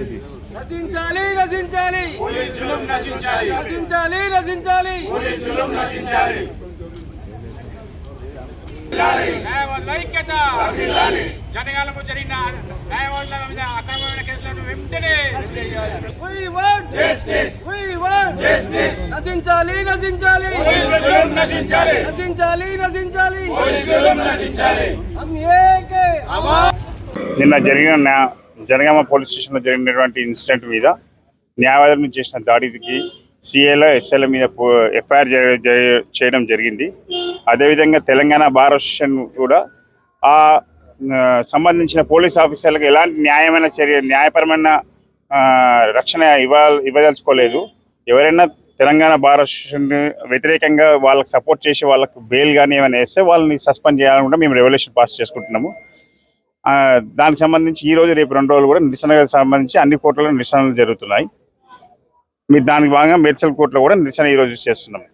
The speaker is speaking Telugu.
నశించాలి నశించాలి. నశించాలి. నశించాలి ఐక్యత. జనగాలకు జరిగిన న్యాయవాదుల మీద అక్రమమైన కేసులను వెంటనే. నశించాలి నశించాలి. నశించాలి. నశించాలి నిన్న జరిగిన జనగామ పోలీస్ స్టేషన్లో జరిగినటువంటి ఇన్సిడెంట్ మీద న్యాయవాదులను చేసిన దాడికి సిఏల ఎస్ఎల్ మీద ఎఫ్ఐఆర్ చేయడం జరిగింది. అదేవిధంగా తెలంగాణ బార్ అసోసియేషన్ కూడా ఆ సంబంధించిన పోలీస్ ఆఫీసర్లకు ఎలాంటి న్యాయమైన చర్య న్యాయపరమైన రక్షణ ఇవ్వ ఇవ్వదలుచుకోలేదు. ఎవరైనా తెలంగాణ బార్ అసోసియేషన్ వ్యతిరేకంగా వాళ్ళకి సపోర్ట్ చేసి వాళ్ళకి బెయిల్ కానీ ఏమైనా వేస్తే వాళ్ళని సస్పెండ్ చేయాలనుకుంటే మేము రెవల్యూషన్ పాస్ చేసుకుంటున్నాము. దానికి సంబంధించి ఈ రోజు రేపు రెండు రోజులు కూడా నిరసనకు సంబంధించి అన్ని కోర్టులలో నిరసనలు జరుగుతున్నాయి. మీరు దానికి భాగంగా మేడ్చల్ కోర్టులో కూడా నిరసన ఈ రోజు చేస్తున్నాం.